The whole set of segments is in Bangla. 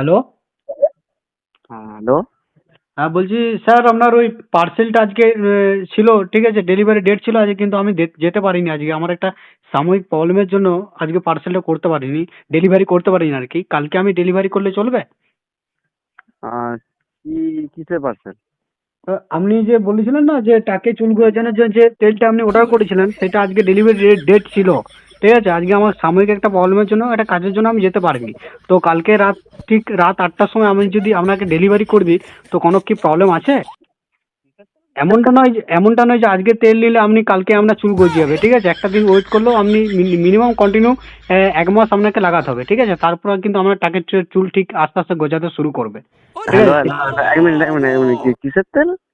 হ্যালো হ্যাঁ হ্যালো হ্যাঁ বলছি স্যার আপনার ওই পার্সেলটা আজকে ছিল ঠিক আছে ডেলিভারি ডেট ছিল আজকে কিন্তু আমি যেতে পারিনি আজকে। আমার একটা সাময়িক প্রবলেমের জন্য আজকে পার্সেলটা করতে পারিনি ডেলিভারি করতে পারিনি আর কি। কালকে আমি ডেলিভারি করলে চলবে? আহ, কি কিসের পার্সেল আপনি যে বলেছিলেন না যে টাকে চুল গজানোর জন্য যে তেলটা আপনি অর্ডার করেছিলেন সেটা আজকে ডেলিভারি ডেট ছিল। ঠিক আছে? আজকে আমার সাময়িক একটা প্রবলেমের জন্য, একটা কাজের জন্য আমি যেতে পারিনি। তো কালকে রাত ঠিক রাত আটটার সময় আমি যদি আপনাকে ডেলিভারি করে দিই, তো কোনো কি প্রবলেম আছে? এমনটা নয় যে, এমনটা নয় যে আজকে তেল নিলে আপনি কালকে আপনার চুল গজিয়ে যাবে, ঠিক আছে? একটা দিন ওয়েট করলেও আপনি মিনিমাম কন্টিনিউ এক মাস আপনাকে লাগাতে হবে, ঠিক আছে? তারপর কিন্তু আপনার টাকের চুল- ঠিক আস্তে আস্তে গজাতে শুরু করবে। কিসের তেল?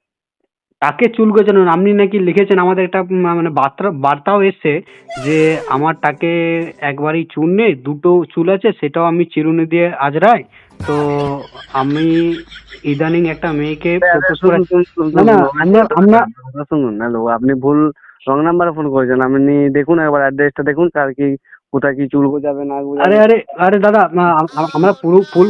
টাকে চুল গজানো আপনি নাকি লিখেছেন আমাদের একটা মানে বার্তা বার্তাও এসছে যে আমার টাকে একবারই চুল নেই দুটো চুল আছে সেটাও আমি চিরুনি দিয়ে আজরাই তো আমি ইদানিং একটা মেয়েকে প্রপোজ করে শুনুন, শুনুন, শুনুন, না, না, আমরা- আমরা- শুনুন হ্যালো আপনি ভুল রং নাম্বারে ফোন করেছেন আপনি দেখুন একবার অ্যাড্রেসটা দেখুন কার কি কোথায় কি চুল গোজাবে, না গোজাবে? আরে আরে আরে দাদা আমরা পুরো, ফুল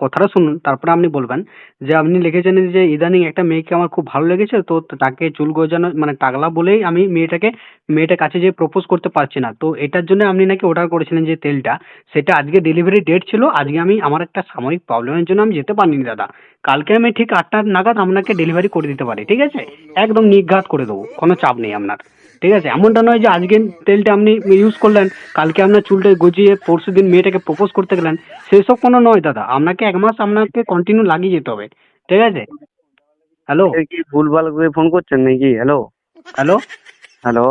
কথাটা শুনুন, তারপরে আপনি বলবেন। যে আপনি লিখেছেন যে, ইদানিং একটা মেয়েকে আমার খুব ভালো লেগেছে, তো তাকে চুল গজানো মানে টাকলা বলেই আমি মেয়েটাকে, মেয়েটার কাছে যে প্রপোজ করতে পারছি না। তো এটার জন্য আপনি নাকি অর্ডার করেছিলেন যে তেলটা। সেটা আজকে ডেলিভারি ডেট ছিল, আজকে আমি, আমার একটা সাময়িক প্রবলেমের জন্য আমি যেতে পারিনি দাদা। কালকে আমি ঠিক আটটা নাগাদ আপনাকে ডেলিভারি করে দিতে পারি, ঠিক আছে? একদম নিঘাত করে দেবো, কোনো চাপ নেই আপনার, ঠিক আছে? এমনটা নয় যে আজকে তেলটা আপনি ইউজ করলেন কালকে আপনার চুলটা গজিয়ে পরশু দিন মেয়েটাকে প্রপোজ করতে গেলেন সেসব কোনো নয় দাদা। আপনাকে এক মাস আপনাকে কন্টিনিউ লাগিয়ে যেতে হবে। ঠিক আছে? হ্যালো কি ভুলভাল করে ফোন করছেন নাকি? হ্যালো হ্যালো হ্যালো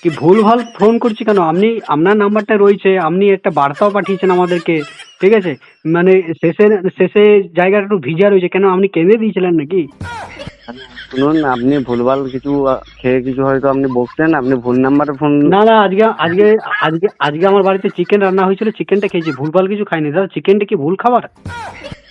কি ভুলভাল ফোন করছি কেন? আপনি আপনার নাম্বারটা রয়েছে আপনি একটা বার্তাও পাঠিয়েছেন আমাদেরকে। ঠিক আছে? মানে শেষে শেষে জায়গাটা একটু ভিজা রয়েছে কেন আপনি কেঁদে দিয়েছিলেন নাকি? শুনুন আপনি ভুলভাল কিছু খেয়ে কিছু হয়তো আপনি বকছেন আপনি ভুল নাম্বারে ফোন না না আজকে আজকে আজকে আজকে আমার বাড়িতে চিকেন রান্না হয়েছিল চিকেনটা খেয়েছি ভুলভাল কিছু খাইনি। দাদা চিকেনটা কি ভুল খাবার?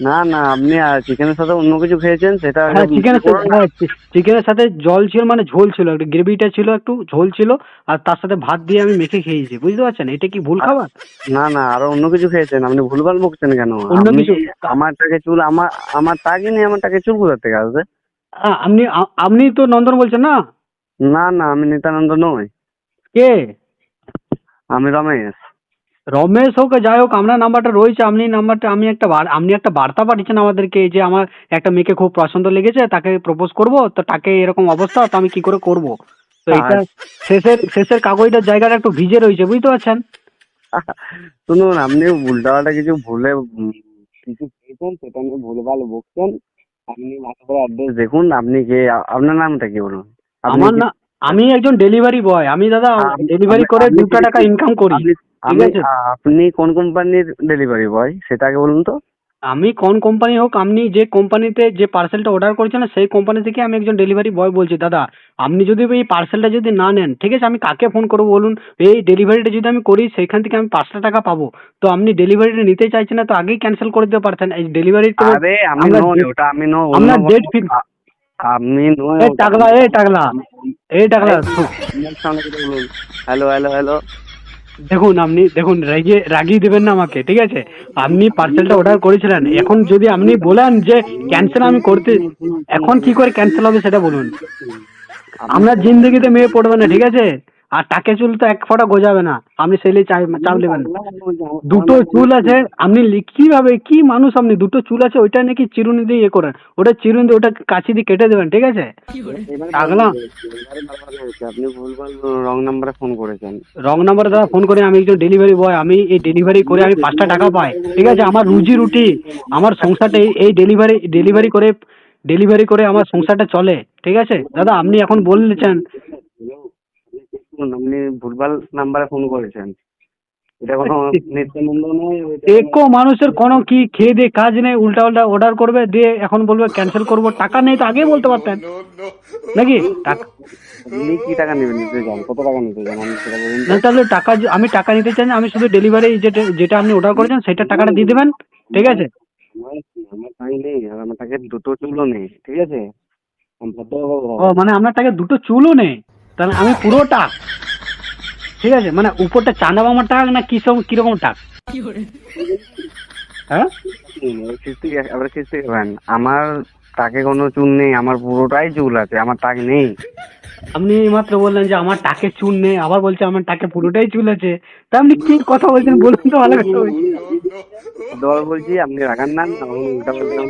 না না আপনি চিকেনের সাথে অন্য কিছু খেয়েছেন সেটা হ্যাঁ চিকেনের সাথে হ্যাঁ চিকেনের সাথে জল ছিল মানে ঝোল ছিল একটু গ্রেভিটা ছিল একটু ঝোল ছিল আর তার সাথে ভাত দিয়ে আমি মেখে খেয়েছি বুঝতে পারছেন? এটা কি ভুল খাবার? না না আরও অন্য কিছু খেয়েছেন আপনি ভুলভাল বকছেন কেন? অন্য কিছু? আমার টাকে চুল আমার আমার টাকে নিয়ে আমার টাকে চুল কোথা থেকে আসবে? আপনি আপনি তো নন্দন বলছেন না? না না আমি নিত্যানন্দ নই। কে? আমি রমেশ। রমেশ হোক যাই হোক আপনার নাম্বারটা রয়েছে আপনি নাম্বারটা আমি একটা আপনি একটা বার্তা পাঠিয়েছেন আমাদেরকে যে আমার একটা মেয়েকে খুব পছন্দ লেগেছে তাকে প্রপোজ করব তো তাকে এরকম অবস্থা তো আমি কি করে করব? তো এটা শেষের শেষের কাগজটার জায়গাটা একটু ভিজে রয়েছে বুঝতে পারছেন? শুনুন আপনি উল্টাপাল্টা কিছু ভুলে কিছু খেয়েছেন সেটা নিয়ে ভুলভাল বকছেন। আপনি মাথাপুরা অ্যাড্রেস দেখুন আপনি কে আপনার নামটা কি বলুন? আমার না আমি একজন ডেলিভারি বয় আমি দাদা ডেলিভারি করে দুটো টাকা ইনকাম করি ঠিক আছে। আপনি কোন কোম্পানির ডেলিভারি বয় সেটা আগে বলুন তো। আমি কোন কোম্পানি হোক আপনি যে কোম্পানিতে যে পার্সেলটা অর্ডার করেছেন সেই কোম্পানি থেকে আমি একজন ডেলিভারি বয় বলছি দাদা আপনি যদি এই পার্সেলটা যদি না নেন ঠিক আছে আমি কাকে ফোন করব বলুন? এই ডেলিভারিটা যদি আমি করি সেইখান থেকে আমি পাঁচটা টাকা পাবো। তো আপনি ডেলিভারিটা নিতে চাইছেন না তো আগেই ক্যান্সেল করে দিতে পারতেন। এই ডেলিভারি আরে আমি টাকলা এই টাকলা এই টাকলা হ্যালো হ্যালো হ্যালো। দেখুন, আপনি দেখুন রেগে রাগিয়ে দেবেন না আমাকে, ঠিক আছে? আপনি পার্সেলটা অর্ডার করেছিলেন। এখন যদি আপনি বলেন যে ক্যান্সেল আমি করতে, এখন কি করে ক্যান্সেল হবে সেটা বলুন। আমরা জিন্দগিতে মেয়ে পড়বে না, ঠিক আছে? আর টাকে চুল তো এক ফোঁটা গোজাবে না। আপনি সেলে চাই চাপ নেবেন দুটো চুল আছে আপনি কীভাবে কি মানুষ আপনি? দুটো চুল আছে ওইটা নাকি চিরুনি দিয়ে ইয়ে করেন। ওটা চিরুনি দিয়ে ওটা কাছি দিয়ে কেটে দেবেন ঠিক আছে? আপনি ভুলভাল রং নাম্বারে ফোন করেছেন। রং নাম্বার দাদা ফোন করে আমি একজন ডেলিভারি বয় আমি এই ডেলিভারি করে আমি পাঁচটা টাকা পাই। ঠিক আছে? আমার রুজি রুটি আমার সংসারটা এই- এই ডেলিভারি ডেলিভারি করে ডেলিভারি করে আমার সংসারটা চলে। ঠিক আছে? দাদা আপনি এখন বলছেন শুনুন, আপনি ভুলভাল নাম্বারে ফোন করেছেন। এটা কোনো নিত্যানন্দ নয় একো মানুষের কোনো কি খেয়ে দিয়ে কাজ নেই উল্টা উল্টা অর্ডার করবে দিয়ে এখন বলবে ক্যান্সেল করব টাকা নেই তো আগেই বলতে পারতেন। নাকি? টাকা- আপনি কি টাকা নেবেন? নিতে চান কত টাকা নিতে চান? আমি সেটা বলুন না তাহলে টাকা যে- আমি টাকা নিতে চাই না আমি শুধু ডেলিভারি যেটা যেটা আপনি অর্ডার করেছেন সেটা টাকাটা দিয়ে দেবেন ঠিক আছে? আমার আমার টাই নেই আর আমার টাকে দুটো চুলও নেই ঠিক আছে? আমি ও। মানে আপনার টাকা দুটো চুলও নেই? তাহলে আমি পুরো টাক। ঠিক আছে? মানে উপরটা চাঁদা মামার টাক না কি সব কীরকম টাক? হ্যাঁ? কিস্তি খাবেন আমার টাকে কোনো চুল নেই আমার পুরোটাই চুল আছে আমার টাক নেই। আপনি মাত্র বললেন যে আমার টাকে চুল নেই আবার বলছে আমার টাকে পুরোটাই চুল আছে। তা আপনি কি কথা বলছেন বলুন তো ভালো করে। দল বলছি আপনি রাখান না উল্টা বলছেন